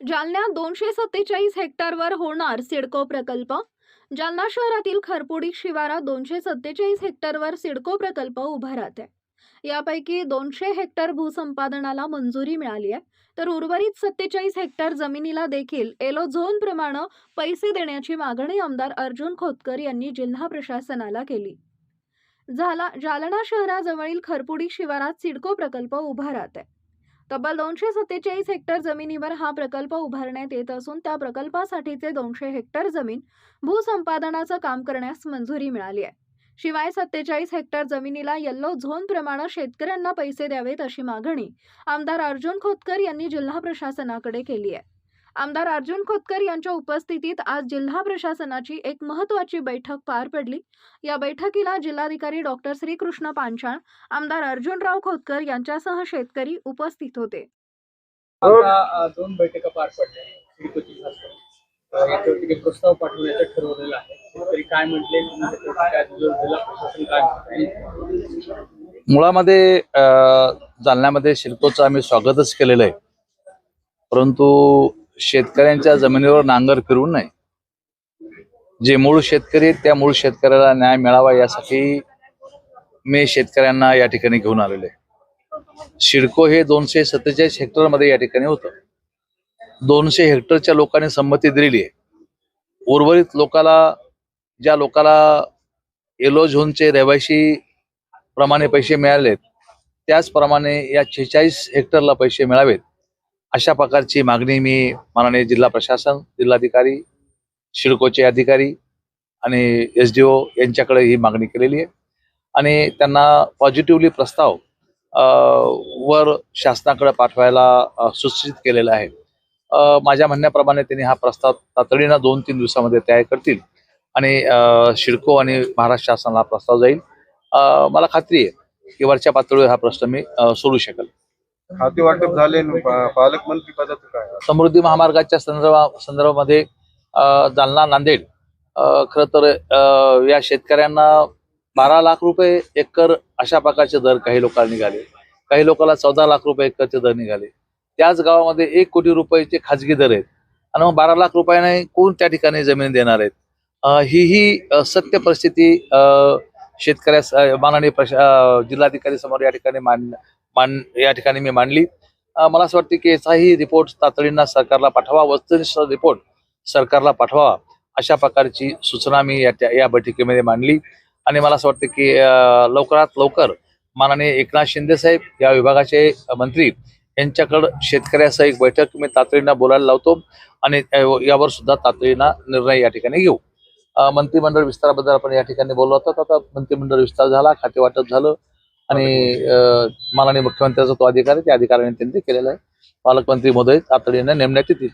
जालन्यात दोनशे सत्तेचाळीस हेक्टरवर होणार सिडको प्रकल्प. जालना शहरातील खरपुडी शिवारात दोनशे सत्तेचाळीस हेक्टरवर सिडको प्रकल्प उभा राहत आहे यापैकी दोनशे हेक्टर भूसंपादनाला मंजुरी मिळाली आहे तर उर्वरित सत्तेचाळीस हेक्टर जमिनीला देखील एलो झोन प्रमाणे पैसे देण्याची मागणी आमदार अर्जुन खोतकर यांनी जिल्हा प्रशासनाला केली. झाला जालना शहराजवळील खरपुडी शिवारात सिडको प्रकल्प उभा राहत आहे तब्बल दोनशे सत्तेचाळीस हेक्टर जमिनीवर हा प्रकल्प उभारण्यात येत असून त्या प्रकल्पासाठीचे दोनशे हेक्टर जमीन भूसंपादनाचं काम करण्यास मंजुरी मिळाली आहे. शिवाय सत्तेचाळीस हेक्टर जमिनीला येल्लो झोन प्रमाणे शेतकऱ्यांना पैसे द्यावेत अशी मागणी आमदार अर्जुन खोतकर यांनी जिल्हा प्रशासनाकडे केली आहे. आमदार अर्जुन खोतकर यांच्या उपस्थितीत आज जिल्हा प्रशासनाची एक महत्त्वाची बैठक पार पडली. या बैठकीला जिल्हाधिकारी डॉक्टर श्रीकृष्ण पांचाळ आमदार अर्जुनराव खोतकर यांच्यासह शेतकरी उपस्थित होते. दोन बैठका पार पडल्या. प्रस्ताव पाठवण्याचं ठरवलेलं आहे. शेतकरी काय म्हटले? प्रशासन काय? मुळामध्ये जालन्यामध्ये शिल्कोचं आम्ही स्वागतच केलेलं आहे. परंतु शेतकऱ्यांच्या जमिनीवर नांगर फिरू नये. जे मूळ शेतकरी आहेत, त्या मूळ शेतकऱ्याला न्याय मिळावा यासाठी मी शेतकऱ्यांना या ठिकाणी घेऊन आलेलो आहे. शिडको हे दोनशे सत्तेचाळीस हेक्टरमध्ये या ठिकाणी होतं. दोनशे हेक्टरच्या लोकांनी संमती दिलेली आहे. उर्वरित लोकाला ज्या लोकाला येलो झोनचे रहिवाशी प्रमाणे पैसे मिळालेत त्याचप्रमाणे या छेचाळीस हेक्टरला पैसे मिळावेत. अशा प्रकारची मागणी मी माननीय जिल्हा प्रशासन जिल्हाधिकारी शिडकोचे अधिकारी आणि एस डी ओ यांच्याकडे ही मागणी केलेली आहे. आणि त्यांना पॉझिटिव्हली प्रस्ताव वर शासनाकडे पाठवायला सुचित सूचित केलेला आहे. माझ्या म्हणण्याप्रमाणे त्यांनी हा प्रस्ताव तातडीनं दोन तीन दिवसामध्ये तयार करतील आणि शिडको आणि महाराष्ट्र शासनाला प्रस्ताव जाईल. मला खात्री आहे की वरच्या पातळीवर हा प्रश्न मी सोडू शकेल. खाते वाटप झाले पालकमंत्री पदाचं काय? समृद्धी महामार्गाच्या संदर्भा संदर्भामध्ये जालना नांदेड खर तर या शेतकऱ्यांना बारा लाख रुपये एकर अशा प्रकारचे दर काही लोकांना निघाले. काही लोकांना चौदा लाख रुपये एकरचे दर निघाले. त्याच गावामध्ये एक कोटी रुपयाचे खाजगी दर आहेत. आणि मग बारा लाख रुपयाने कोण त्या ठिकाणी जमीन देणार आहेत? ही ही सत्य परिस्थिती शेतकऱ्या माननीय जिल्हाधिकारी समोर या ठिकाणी मान मान या ठिकाणी मी मांडली. मला असं वाटतं की याचाही रिपोर्ट तातडीनं सरकारला पाठवा वस्तुनिष्ठ रिपोर्ट सरकारला पाठवा अशा प्रकारची सूचना मी या त्या- या बैठकीमध्ये मांडली. आणि मला असं वाटतं की अ, लवकरात लवकर माननीय एकनाथ शिंदे साहेब या विभागाचे मंत्री यांच्याकडं शेतकऱ्यासह एक बैठक मी तातडीनं बोलायला लावतो आणि यावर सुद्धा तातडीनं निर्णय या ठिकाणी घेऊ. मंत्रिमंडळ विस्ताराबद्दल आपण या ठिकाणी बोललो होतो. आता मंत्रिमंडळ विस्तार झाला खाते वाटप झालं. आणि अ, माननीय मुख्यमंत्र्याचा तो अधिकार आहे त्या अधिकाऱ्याने त्यांनी केलेला आहे. पालकमंत्री महोदय तातडीने नेमण्यात येतील.